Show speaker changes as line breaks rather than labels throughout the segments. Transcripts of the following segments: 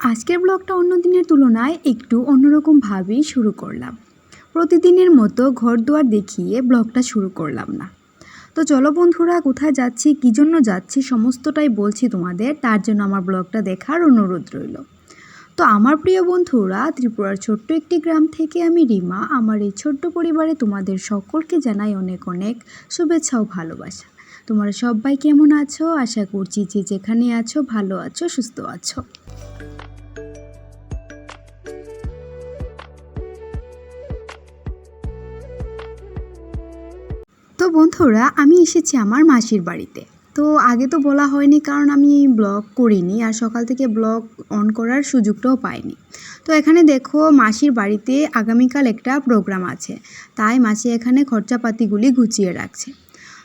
আজকের ব্লগটা অন্য দিনের তুলনায় একটু অন্যরকমভাবেই শুরু করলাম। প্রতিদিনের মতো ঘর দুয়ার দেখিয়ে ব্লগটা শুরু করলাম না। তো চলো বন্ধুরা, কোথায় যাচ্ছি, কী জন্য যাচ্ছি, সমস্তটাই বলছি তোমাদের। তার জন্য আমার ব্লগটা দেখার অনুরোধ রইল। তো আমার প্রিয় বন্ধুরা, ত্রিপুরার ছোট্ট একটি গ্রাম থেকে আমি রিমা। আমার এই ছোট্ট পরিবারে তোমাদের সকলকে জানাই অনেক অনেক শুভেচ্ছা ও ভালোবাসা। তোমরা সবাই কেমন আছো? আশা করছি যে যেখানে আছো, ভালো আছো, সুস্থ আছো। তো বন্ধুরা, আমি এসেছি আমার মাসির বাড়িতে। তো আগে তো বলা হয়নি, কারণ আমি ব্লগ করিনি, আর সকাল থেকে ব্লগ অন করার সুযোগটাও পাইনি। তো এখানে দেখো, মাসির বাড়িতে আগামীকাল একটা প্রোগ্রাম আছে। তাই মাসি এখানে খরচাপাতিগুলি গুছিয়ে রাখছে।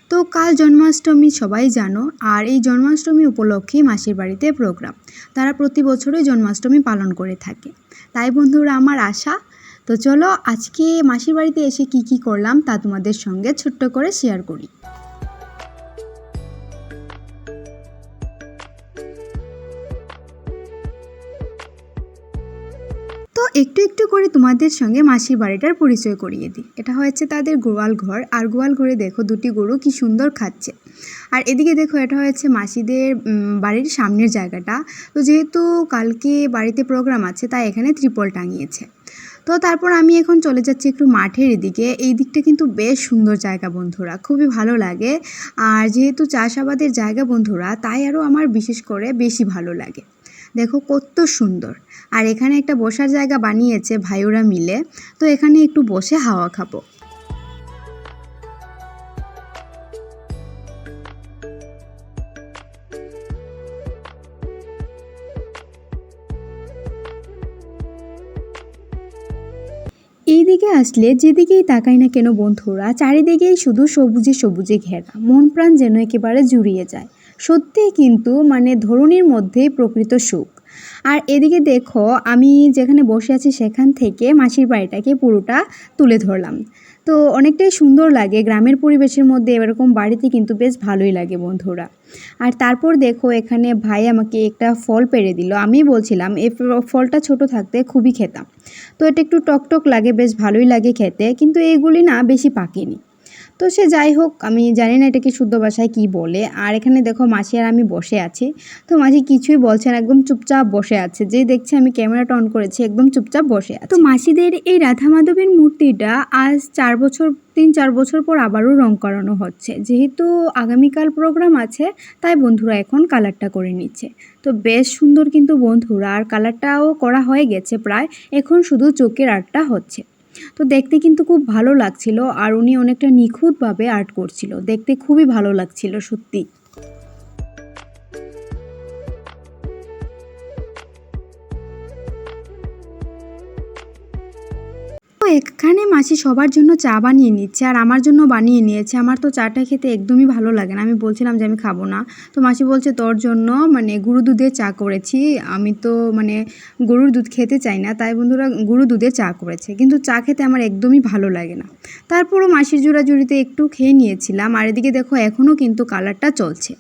তো কাল জন্মাষ্টমী, সবাই জানো, আর এই জন্মাষ্টমী উপলক্ষেই মাসির বাড়িতে প্রোগ্রাম। তারা প্রতি বছরই জন্মাষ্টমী পালন করে থাকে। তাই বন্ধুরা, আমার আশা তো চলো আজকে মাসির বাড়িতে এসে কি কি করলাম তা তোমাদের সঙ্গে ছোট্ট করে শেয়ার করি। একটু একটু করে তোমাদের সঙ্গে মাসির বাড়িটার পরিচয় করিয়ে দিই। এটা হয়েছে তাদের গোয়াল ঘর। আর গোয়াল ঘরে দেখো দুটি গরু কি সুন্দর খাচ্ছে। আর এদিকে দেখো এটা হয়েছে মাসিদের বাড়ির সামনের জায়গাটা। তো যেহেতু কালকে বাড়িতে প্রোগ্রাম আছে, তাই এখানে ত্রিপল টাঙিয়েছে। তো তারপর আমি এখন চলে যাচ্ছি একটু মাঠের এদিকে এই দিকটা কিন্তু বেশ সুন্দর জায়গা বন্ধুরা, খুবই ভালো লাগে। আর যেহেতু চাষাবাদের জায়গা বন্ধুরা, তাই আরও আমার বিশেষ করে বেশি ভালো লাগে। দেখো কত সুন্দর। আর এখানে একটা বসার জায়গা বানিয়েছে ভাইওরা মিলে, তো এখানে একটু বসে হাওয়া খাব। এইদিকে আসলে যেদিকেই তাকাই না কেন বন্ধুরা, চারিদিকেই শুধু সবুজে সবুজে ঘেরা। মন প্রাণ যেন একেবারে জুড়িয়ে যায়। সত্যি কিন্তু মানে ধরনের মধ্যেই প্রকৃত সুখ। আর এদিকে দেখো, আমি যেখানে বসে আছি সেখান থেকে মাসির বাড়িটাকে পুরোটা তুলে ধরলাম। তো অনেকটাই সুন্দর লাগে। গ্রামের পরিবেশের মধ্যে এরকম বাড়িতে কিন্তু বেশ ভালোই লাগে বন্ধুরা। আর তারপর দেখো এখানে ভাই আমাকে একটা ফল পেরে দিল। আমি বলছিলাম এই ফলটা ছোট থাকতে খুবই খেতাম। তো এটা একটু টকটক লাগে, বেশ ভালোই লাগে খেতে। কিন্তু এইগুলি না বেশি পাকেনি। তো সে যাই হোক, আমি জানি না এটাকে শুদ্ধ ভাষায় কী বলে। আর এখানে দেখো মাসি আর আমি বসে আছি। তো মাসি কিছুই বলছে না, একদম চুপচাপ বসে আছে। যেই দেখছে আমি ক্যামেরাটা অন করেছি, একদম চুপচাপ বসে আছে। তো মাসিদের এই রাধা মাধবের মূর্তিটা আজ চার বছর, তিন চার বছর পর আবারও রং করানো হচ্ছে। যেহেতু আগামীকাল প্রোগ্রাম আছে, তাই বন্ধুরা এখন কালারটা করে নিচ্ছে। তো বেশ সুন্দর কিন্তু বন্ধুরা, আর কালারটাও করা হয়ে গেছে প্রায়। এখন শুধু চোখের আর্টটা হচ্ছে। তো দেখতে কিন্তু খুব ভালো লাগছিল আর উনি অনেকটা নিখুঁতভাবে আর্ট করছিল। দেখতে খুবই ভালো লাগছিল, সত্যি। এখানে মাসি সবার জন্য চা বানিয়ে নিচ্ছে আর আমার জন্য বানিয়ে নিয়েছে। আমার তো চাটা খেতে একদমই ভালো লাগে না। আমি বলছিলাম যে আমি খাব না। তো মাসি বলছে, তোর জন্য মানে গুঁড়ো দুধে চা করেছি। আমি তো মানে গরুর দুধ খেতে চাই না। তাই বন্ধুরা গুঁড়ো দুধে চা করেছে। কিন্তু চা খেতে আমার একদমই ভালো লাগে না। তারপরও মাসির জোড়াজুড়িতে একটু খেয়ে নিয়েছিলাম। আর এদিকে দেখো, এখনও কিন্তু কালারটা চলছে।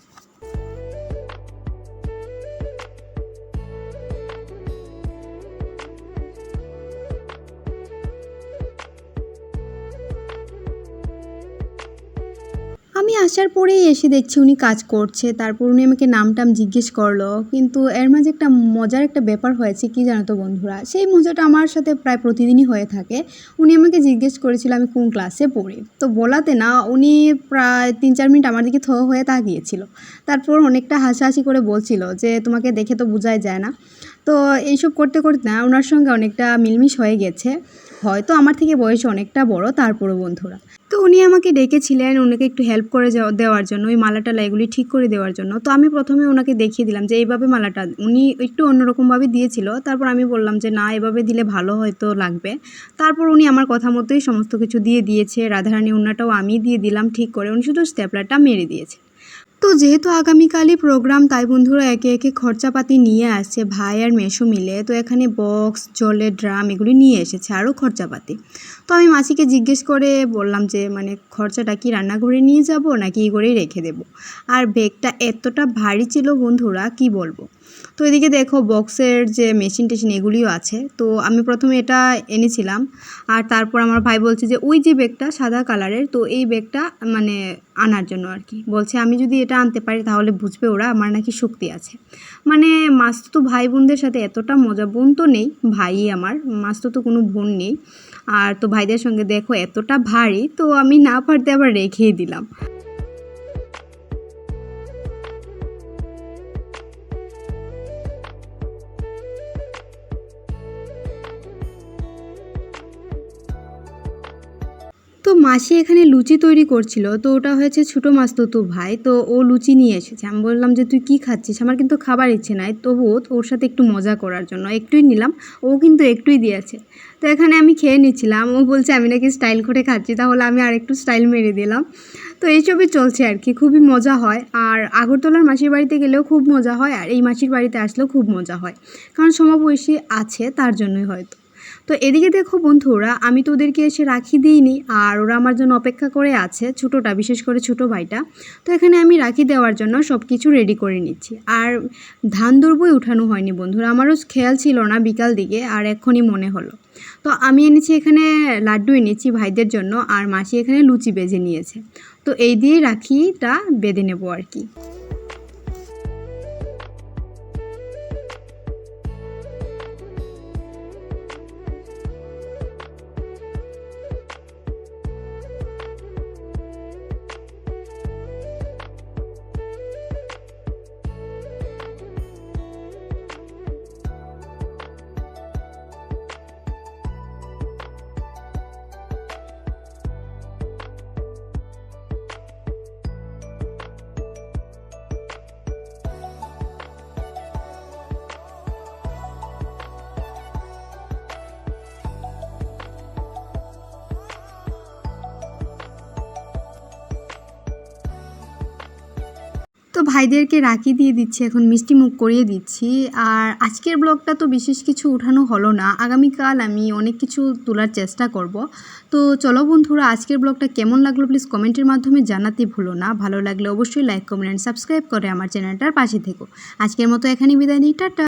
আসার পরেই এসে দেখছি উনি কাজ করছে। তারপর উনি আমাকে নামটাম জিজ্ঞেস করল। কিন্তু এর মাঝে একটা মজার একটা ব্যাপার হয়েছে, কি জানো তো বন্ধুরা? সেই মজাটা আমার সাথে প্রায় প্রতিদিনই হয়ে থাকে। উনি আমাকে জিজ্ঞেস করেছিল, আমি কোন ক্লাসে পড়ি? তো বলাতে না, উনি প্রায় তিন চার মিনিট আমার দিকে থ হয়ে তাকিয়েছিল। তারপর অনেকটা হাসাহাসি করে বলছিল যে, তোমাকে দেখে তো বোঝাই যায় না। তো এইসব করতে করতে না ওনার সঙ্গে অনেকটা মিলমিশ হয়ে গেছে। হয়তো আমার থেকে বয়সে অনেকটা বড়, তারপরও বন্ধুরা। উনি আমাকে ডেকেছিলেন ওনাকে একটু হেল্প করে দেওয়ার জন্য, ওই মালাটা এগুলি ঠিক করে দেওয়ার জন্য। তো আমি প্রথমে ওনাকে দেখিয়ে দিলাম যে এইভাবে মালাটা, উনি একটু অন্যরকমভাবে দিয়েছিল। তারপর আমি বললাম যে, না, এভাবে দিলে ভালো হয়তো লাগবে। তারপর উনি আমার কথা মতোই সমস্ত কিছু দিয়ে দিয়েছে। রাধারানী উন্নাটাও আমি দিয়ে দিলাম ঠিক করে। উনি শুধু স্ট্যাপলারটা মেরে দিয়েছে। তো যেহেতু আগামীকালই প্রোগ্রাম তাই বন্ধুরা একে একে খরচাপাতি নিয়ে আসছে। ভাই আর মেশো মিলে তো এখানে বক্স জলের ড্রাম এগুলি নিয়ে এসেছে আরও খরচাপাতি। তো আমি মাসিকে জিজ্ঞেস করে বললাম যে মানে খরচাটা কি রান্নাঘরে নিয়ে যাব নাকি এই করেই রেখে দেব? আর ব্যাগটা এতটা ভারী ছিল বন্ধুরা, কি বলব? তো এদিকে দেখো বক্সের যে মেশিন টেশিন এগুলিও আছে। তো আমি প্রথমে এটা এনেছিলাম আর তারপর আমার ভাই বলছে যে ওই যে ব্যাগটা সাদা কালারের, তো এই ব্যাগটা মানে আনার জন্য আর কি। বলছে আমি যদি এটা আনতে পারি তাহলে বুঝবে ওরা আমার নাকি শক্তি আছে। মানে মাস্তো ভাই বোনদের সাথে এতটা মজা বোন তো নেই, ভাই আমার মাস্তো তো কোনো বোন নেই। আর তো ভাইদের সঙ্গে দেখো এতটা ভারী, তো আমি না পারতে আবার রেখেই দিলাম। মাসি এখানে লুচি তৈরি করছিল, তো ওটা হয়েছে ছোটো মাছ তো তো ভাই, তো ও লুচি নিয়ে এসেছে। আমি বললাম যে, তুই কি খাচ্ছিস? আমার কিন্তু খাবার ইচ্ছে নাই। তবুও ওর সাথে একটু মজা করার জন্য একটুই নিলাম, ও কিন্তু একটুই দিয়েছে। তো এখানে আমি খেয়ে নিচ্ছিলাম, ও বলছে, আমি নাকি স্টাইল করে খাচ্ছি, তাহলে আমি আর একটু স্টাইল মেরে দিলাম। তো এইসবই চলছে আর কি, খুবই মজা হয়। আর আগরতলার মাসির বাড়িতে গেলেও খুব মজা হয়, আর এই মাসির বাড়িতে আসলেও খুব মজা হয়। কারণ সমবয়সী আছে তার জন্যই হয়তো। তো এদিকে দেখো বন্ধুরা, আমি তো ওদেরকে এসে রাখি দিইনি আর ওরা আমার জন্য অপেক্ষা করে আছে, ছোটোটা, বিশেষ করে ছোটো ভাইটা। তো এখানে আমি রাখি দেওয়ার জন্য সব কিছু রেডি করে নিচ্ছি। আর ধান দুর্বই উঠানো হয়নি বন্ধুরা, আমারও খেয়াল ছিল না বিকাল দিকে আর এক্ষুনি মনে হলো। তো আমি এনেছি এখানে লাড্ডু এনেছি ভাইদের জন্য আর মাসি এখানে লুচি বেজে নিয়েছে। তো এই দিয়ে রাখিটা বেঁধে নেব আর কি। ভাইদেরকে রাখি দিয়ে দিচ্ছি, এখন মিষ্টি মুখ করিয়ে দিচ্ছি। আর আজকের ব্লগটা তো বিশেষ কিছু উঠানো হলো না, আগামীকাল আমি অনেক কিছু তোলার চেষ্টা করব। তো চলো বন্ধুরা, আজকের ব্লগটা কেমন লাগল প্লিজ কমেন্টের মাধ্যমে জানাতে ভুলো না। ভালো লাগলে অবশ্যই লাইক, কমেন্ট, সাবস্ক্রাইব করে আমার চ্যানেলটার পাশে থেকো। আজকের মতো এখানে বিদায় নিই, টাটা।